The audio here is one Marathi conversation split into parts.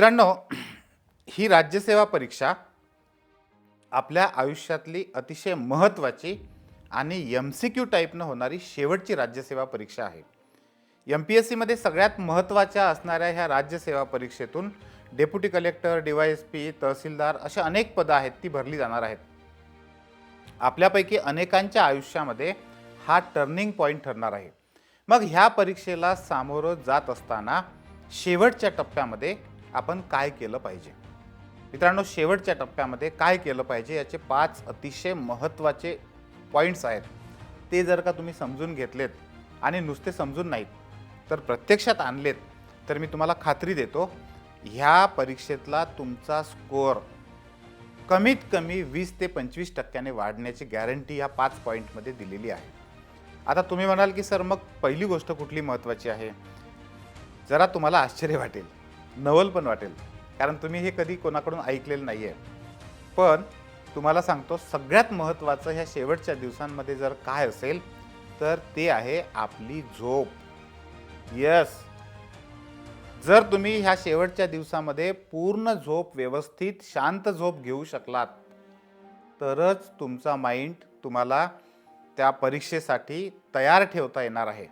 मित्रांनो ही राज्यसेवा परीक्षा आपल्या आयुष्यातली अतिशय महत्त्वाची आणि एम सी क्यू टाईपनं होणारी शेवटची राज्यसेवा परीक्षा आहे. एम पी एस सीमध्ये सगळ्यात महत्त्वाच्या असणाऱ्या ह्या राज्यसेवा परीक्षेतून deputy collector D Y S P तहसीलदार अशा अनेक पदं आहेत ती भरली जाणार आहेत. आपल्यापैकी अनेकांच्या आयुष्यामध्ये हा टर्निंग पॉईंट ठरणार आहे. मग ह्या परीक्षेला सामोरं जात असताना शेवटच्या टप्प्यामध्ये आपण काय केलं पाहिजे? मित्रांनो शेवटच्या टप्प्यामध्ये काय केलं पाहिजे याचे पाच अतिशय महत्त्वाचे पॉईंट्स आहेत. ते जर का तुम्ही समजून घेतलेत आणि नुसते समजून नाहीत तर प्रत्यक्षात आणलेत तर मी तुम्हाला खात्री देतो ह्या परीक्षेतला तुमचा स्कोअर कमीत कमी वीस ते पंचवीस टक्क्याने वाढण्याची गॅरंटी ह्या पाच पॉईंटमध्ये दिलेली आहे. आता तुम्ही म्हणाल की सर मग पहिली गोष्ट कुठली महत्त्वाची आहे? जरा तुम्हाला आश्चर्य वाटेल. नवल पण वाटेल. कारण तुम्ही हे कधी कोणाकडून ऐकलेलं नाही आहे पण तुम्हाला सांगतो सगळ्यात महत्त्वाचं ह्या शेवटच्या दिवसांमध्ये जर काय असेल तर ते आहे आपली झोप. यस जर तुम्ही ह्या शेवटच्या दिवसामध्ये पूर्ण झोप व्यवस्थित शांत झोप घेऊ शकलात तरच तुमचा माइंड तुम्हाला त्या परीक्षेसाठी तयार ठेवता येणार आहे.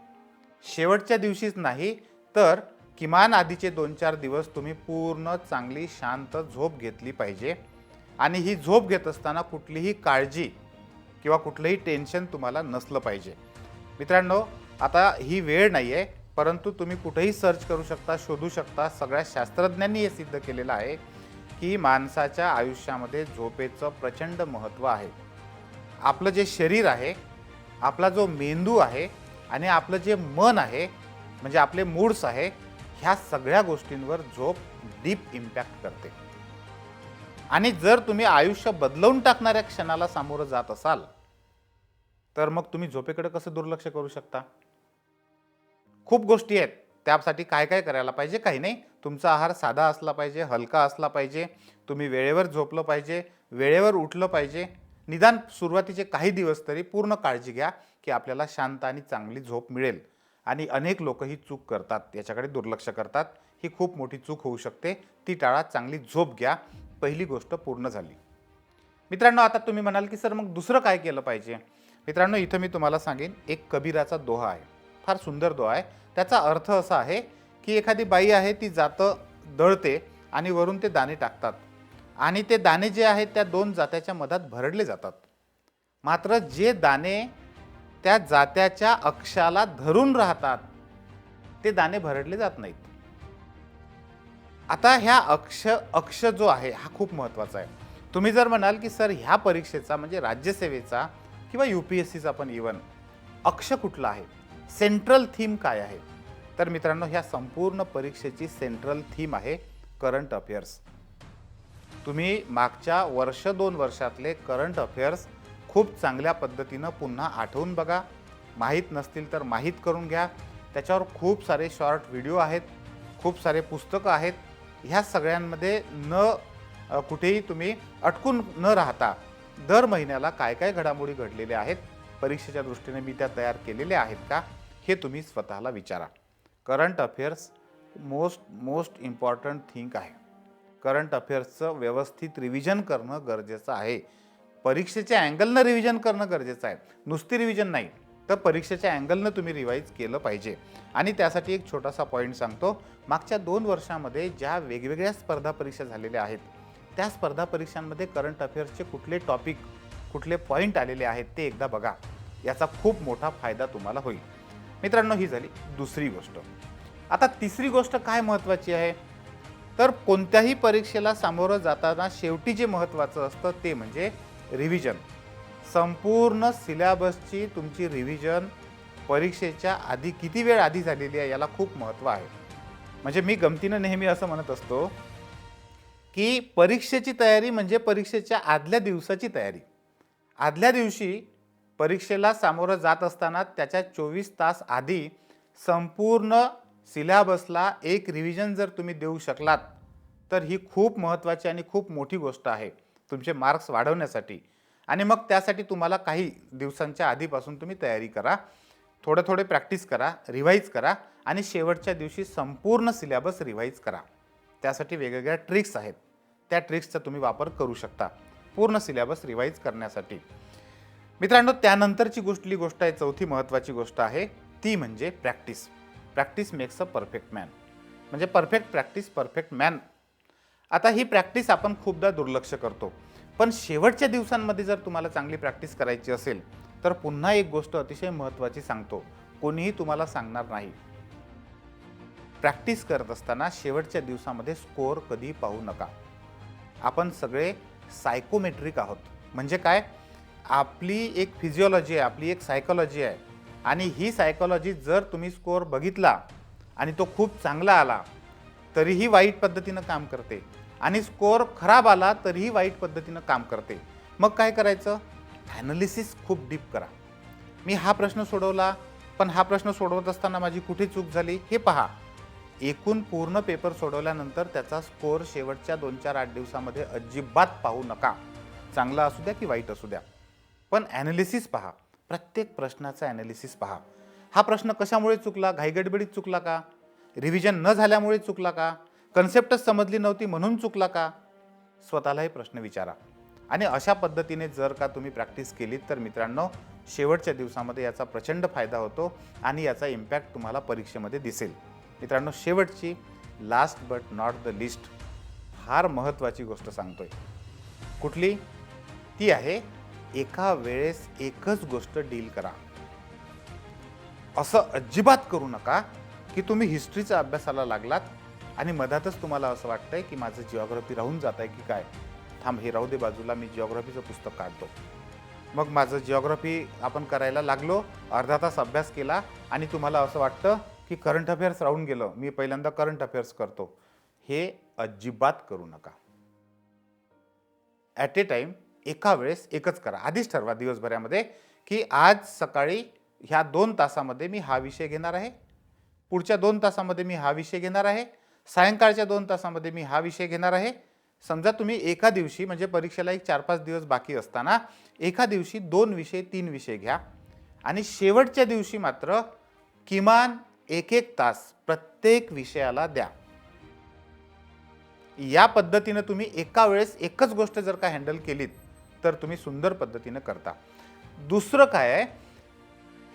शेवटच्या दिवशीच नाही तर किमान आधीचे दोन चार दिवस तुम्ही पूर्ण चांगली शांत झोप घेतली पाहिजे. आणि ही झोप घेत असताना कुठलीही काळजी किंवा कुठलंही टेन्शन तुम्हाला नसलं पाहिजे. मित्रांनो आता ही वेळ नाही आहे परंतु तुम्ही कुठेही सर्च करू शकता शोधू शकता. सगळ्या शास्त्रज्ञांनी हे सिद्ध केलेलं आहे की माणसाच्या आयुष्यामध्ये झोपेचं प्रचंड महत्त्व आहे. आपलं जे शरीर आहे आपला जो मेंदू आहे आणि आपलं जे मन आहे म्हणजे आपले मूड्स आहे ह्या सगळ्या गोष्टींवर झोप डीप इम्पॅक्ट करते. आणि जर तुम्ही आयुष्य बदलवून टाकणाऱ्या क्षणाला सामोरं जात असाल तर मग तुम्ही झोपेकडे कसं दुर्लक्ष करू शकता? खूप गोष्टी आहेत त्यासाठी काय काय करायला पाहिजे? काही नाही. तुमचा आहार साधा असला पाहिजे हलका असला पाहिजे तुम्ही वेळेवर झोपलं पाहिजे वेळेवर उठलं पाहिजे. निदान सुरुवातीचे काही दिवस तरी पूर्ण काळजी घ्या की आपल्याला शांत आणि चांगली झोप मिळेल. आणि अनेक लोक ही चूक करतात याच्याकडे दुर्लक्ष करतात. ही खूप मोठी चूक होऊ शकते. ती टाळा चांगली झोप घ्या. पहिली गोष्ट पूर्ण झाली. मित्रांनो आता तुम्ही म्हणाल की सर मग दुसरं काय केलं पाहिजे? मित्रांनो इथं मी तुम्हाला सांगेन एक कबीराचा दोहा आहे. फार सुंदर दोहा आहे. त्याचा अर्थ असा आहे की एखादी बाई आहे ती जातं दळते आणि वरून ते दाणे टाकतात. आणि ते दाणे जे आहेत त्या दोन जात्याच्या मधात भरडले जातात. मात्र जे दाणे त्या जात्याच्या अक्षाला धरून राहतात. ते दाणे भरडले जात नाहीत. आता ह्या अक्ष अक्ष जो आहे हा खूप महत्त्वाचा आहे. तुम्ही जर म्हणाल की सर ह्या परीक्षेचा म्हणजे राज्यसेवेचा किंवा यू पी एस सीचा पण इवन अक्ष कुठला आहे? सेंट्रल थीम काय आहे? तर मित्रांनो ह्या संपूर्ण परीक्षेची सेंट्रल थीम आहे करंट अफेअर्स. तुम्ही मागच्या वर्ष दोन वर्षातले करंट अफेअर्स खूप चांगल्या पद्धतीनं पुन्हा आठवून बघा. माहीत नसतील तर माहीत करून घ्या. त्याच्यावर खूप सारे शॉर्ट व्हिडिओ आहेत. खूप सारे पुस्तकं आहेत. ह्या सगळ्यांमध्ये न कुठेही तुम्ही अटकून न राहता दर महिन्याला काय काय घडामोडी घडलेल्या आहेत परीक्षेच्या दृष्टीने मी त्या तयार केलेल्या आहेत का हे तुम्ही स्वतःला विचारा. Current affairs most most important thing आहे. करंट अफेअर्सचं व्यवस्थित रिव्हिजन करणं गरजेचं आहे. परीक्षेच्या अँगलनं रिव्हिजन करणं गरजेचं आहे. नुसती रिव्हिजन नाही तर परीक्षेच्या अँगलनं तुम्ही रिवाईज केलं पाहिजे. आणि त्यासाठी एक छोटासा पॉईंट सांगतो. मागच्या दोन वर्षामध्ये ज्या वेगवेगळ्या स्पर्धा परीक्षा झालेल्या आहेत त्या स्पर्धा परीक्षांमध्ये करंट अफेअर्सचे कुठले टॉपिक कुठले पॉईंट आलेले आहेत ते एकदा बघा. याचा खूप मोठा फायदा तुम्हाला होईल. मित्रांनो ही झाली दुसरी गोष्ट. आता तिसरी गोष्ट काय महत्त्वाची आहे? तर कोणत्याही परीक्षेला सामोरं जाताना शेवटी जे महत्त्वाचं असतं ते म्हणजे रिव्हिजन संपूर्ण सिलेबसची तुमची रिव्हिजन परीक्षेच्या आधी किती वेळ आधी झालेली आहे याला खूप महत्त्व आहे. म्हणजे मी गमतीनं नेहमी असं म्हणत असतो की परीक्षेची तयारी म्हणजे परीक्षेच्या आदल्या दिवसाची तयारी. आदल्या दिवशी परीक्षेला सामोरं जात असताना त्याच्या चोवीस तास आधी संपूर्ण सिलॅबसला एक रिव्हिजन जर तुम्ही देऊ शकलात तर ही खूप महत्त्वाची आणि खूप मोठी गोष्ट आहे. तुमचे मार्क्स वाढवण्यासाठी. आणि मग त्यासाठी तुम्हाला काही दिवसांच्या आधीपासून तुम्ही तयारी करा. थोडं थोडे प्रॅक्टिस करा रिवाईज करा आणि शेवटच्या दिवशी संपूर्ण सिलॅबस रिवाईज करा. त्यासाठी वेगवेगळ्या ट्रिक्स आहेत. त्या ट्रिक्सचा तुम्ही वापर करू शकता. पूर्ण सिलेबस रिवाईज करण्यासाठी. मित्रांनो त्यानंतरची गोष्टली गोष्ट आहे चौथी महत्त्वाची गोष्ट आहे ती म्हणजे practice practice makes a perfect man म्हणजे परफेक्ट प्रॅक्टिस परफेक्ट मॅन आता ही प्रॅक्टिस आपण खूपदा दुर्लक्ष करतो. पण शेवटच्या दिवसांमध्ये जर तुम्हाला चांगली प्रॅक्टिस करायची असेल तर पुन्हा एक गोष्ट अतिशय महत्त्वाची सांगतो. कोणीही तुम्हाला सांगणार नाही. प्रॅक्टिस करत असताना शेवटच्या दिवसामध्ये स्कोअर कधी पाहू नका. आपण सगळे सायकोमेट्रिक आहोत. म्हणजे काय? आपली एक फिजिओलॉजी आहे आपली एक सायकोलॉजी आहे. आणि ही सायकोलॉजी जर तुम्ही स्कोअर बघितला आणि तो खूप चांगला आला तरीही वाईट पद्धतीनं काम करते. आणि स्कोअर खराब आला तरीही वाईट पद्धतीनं काम करते. मग काय करायचं? ॲनालिसिस खूप डीप करा. मी हा प्रश्न सोडवला पण हा प्रश्न सोडवत असताना माझी कुठे चूक झाली हे पहा. एकूण पूर्ण पेपर सोडवल्यानंतर त्याचा स्कोअर शेवटच्या दोन चार आठ दिवसामध्ये अजिबात पाहू नका. चांगला असू द्या की वाईट असू द्या. पण ॲनालिसिस पहा. प्रत्येक प्रश्नाचा ॲनालिसिस पहा. हा प्रश्न कशामुळे चुकला? घाईगडबडीत चुकला का? रिव्हिजन न झाल्यामुळे चुकला का? कन्सेप्टच समजली नव्हती म्हणून चुकला का? स्वतःलाही प्रश्न विचारा. आणि अशा पद्धतीने जर का तुम्ही प्रॅक्टिस केलीत तर मित्रांनो शेवटच्या दिवसामध्ये याचा प्रचंड फायदा होतो आणि याचा इम्पॅक्ट तुम्हाला परीक्षेमध्ये दिसेल. मित्रांनो शेवटची last but not the least फार महत्त्वाची गोष्ट सांगतोय. कुठली? ती आहे एका वेळेस एकच गोष्ट डील करा. असं अजिबात करू नका की तुम्ही हिस्ट्रीच्या अभ्यासाला लागलात आणि मधातच तुम्हाला असं वाटतंय की माझं जिओग्राफी राहून जात आहे की काय? थांब हे राहू दे बाजूला मी जिओग्राफीचं पुस्तक काढतो. मग माझं जिओग्राफी आपण करायला लागलो अर्धा तास अभ्यास केला आणि तुम्हाला असं वाटतं की करंट अफेअर्स राहून गेलं. मी पहिल्यांदा करंट अफेअर्स करतो. हे अजिबात करू नका. ॲट ए टाईम एका वेळेस एकच करा. आधीच ठरवा दिवसभरामध्ये की आज सकाळी ह्या दोन तासामध्ये मी हा विषय घेणार आहे. पुढच्या दोन तासामध्ये मी हा विषय घेणार आहे. सायंकाळच्या दोन तासामध्ये मी हा विषय घेणार आहे. समजा तुम्ही एका दिवशी म्हणजे परीक्षेला एक चार पाच दिवस बाकी असताना एका दिवशी दोन विषय तीन विषय घ्या. आणि शेवटच्या दिवशी मात्र किमान एक एक तास प्रत्येक विषयाला द्या. या पद्धतीनं तुम्ही एका वेळेस एकच गोष्ट जर का हँडल केलीत तर तुम्ही सुंदर पद्धतीनं करता. दुसरं काय आहे?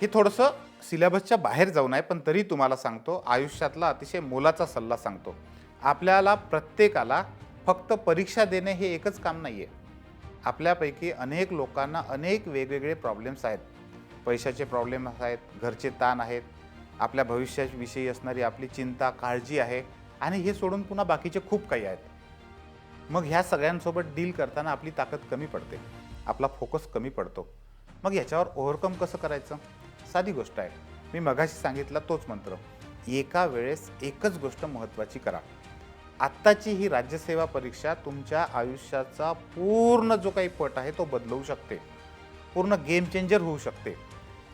हे थोडंसं सिलेबसच्या बाहेर जाऊन आहे पण तरी तुम्हाला सांगतो आयुष्यातला अतिशय मोलाचा सल्ला सांगतो. आपल्याला प्रत्येकाला फक्त परीक्षा देणे हे एकच काम नाही आहे आपल्यापैकी अनेक लोकांना अनेक वेगवेगळे प्रॉब्लेम्स आहेत. पैशाचे प्रॉब्लेम्स आहेत घरचे ताण आहेत आपल्या भविष्याविषयी असणारी आपली चिंता काळजी आहे आणि हे सोडून पुन्हा बाकीचे खूप काही आहेत. मग ह्या सगळ्यांसोबत डील करताना आपली ताकद कमी पडते आपला फोकस कमी पडतो. मग याच्यावर ओव्हरकम कसं करायचं? साधी गोष्ट आहे. मी मगाशी सांगितला तोच मंत्र. एका वेळेस एकच गोष्ट महत्त्वाची करा. आत्ताची ही राज्यसेवा परीक्षा तुमच्या आयुष्याचा पूर्ण जो काही पट आहे तो बदलवू शकते. पूर्ण गेम चेंजर होऊ शकते.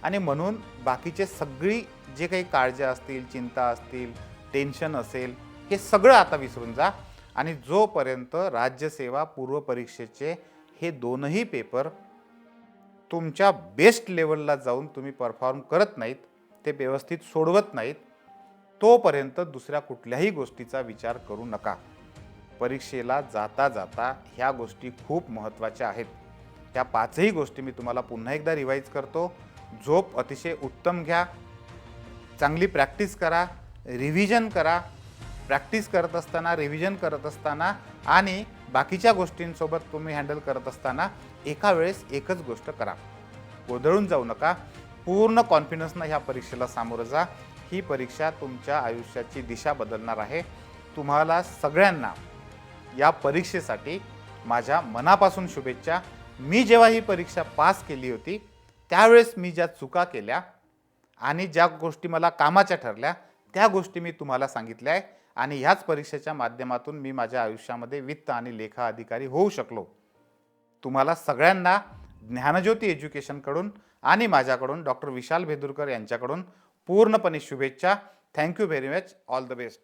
आणि म्हणून बाकीचे सगळी जे काही काळज्या असतील चिंता असतील टेन्शन असेल हे सगळं आता विसरून जा. आणि जोपर्यंत राज्यसेवा पूर्व परीक्षेचे हे दोनही पेपर तुमच्या बेस्ट लेवलला जाऊन तुम्ही परफॉर्म करत नाहीत ते व्यवस्थित सोडवत नाहीत तोपर्यंत दुसऱ्या कुठल्याही गोष्टीचा विचार करू नका. परीक्षेला जाता जाता ह्या गोष्टी खूप महत्त्वाच्या आहेत. त्या पाचही गोष्टी मी तुम्हाला पुन्हा एकदा रिवाईज करतो. झोप अतिशय उत्तम घ्या. चांगली प्रॅक्टिस करा. रिव्हिजन करा. प्रॅक्टिस करत असताना रिव्हिजन करत असताना आणि बाकीच्या गोष्टींसोबत तुम्ही हँडल करत असताना एका वेळेस एकच गोष्ट करा. गोंधळून जाऊ नका. पूर्ण कॉन्फिडन्सनं ह्या परीक्षेला सामोरं जा. ही परीक्षा तुमच्या आयुष्याची दिशा बदलणार आहे. तुम्हाला सगळ्यांना या परीक्षेसाठी माझ्या मनापासून शुभेच्छा. मी जेव्हा ही परीक्षा पास केली होती त्यावेळेस मी ज्या चुका केल्या आणि ज्या गोष्टी मला कामाच्या ठरल्या त्या गोष्टी मी तुम्हाला सांगितल्या आहे. आणि ह्याच परीक्षेच्या माध्यमातून मी माझ्या आयुष्यामध्ये वित्त आणि लेखा अधिकारी होऊ शकलो. तुम्हाला सगळ्यांना ज्ञानज्योती एज्युकेशनकडून आणि माझ्याकडून डॉक्टर विशाल भेदुरकर यांच्याकडून पूर्णपणे शुभेच्छा. Thank you very much all the best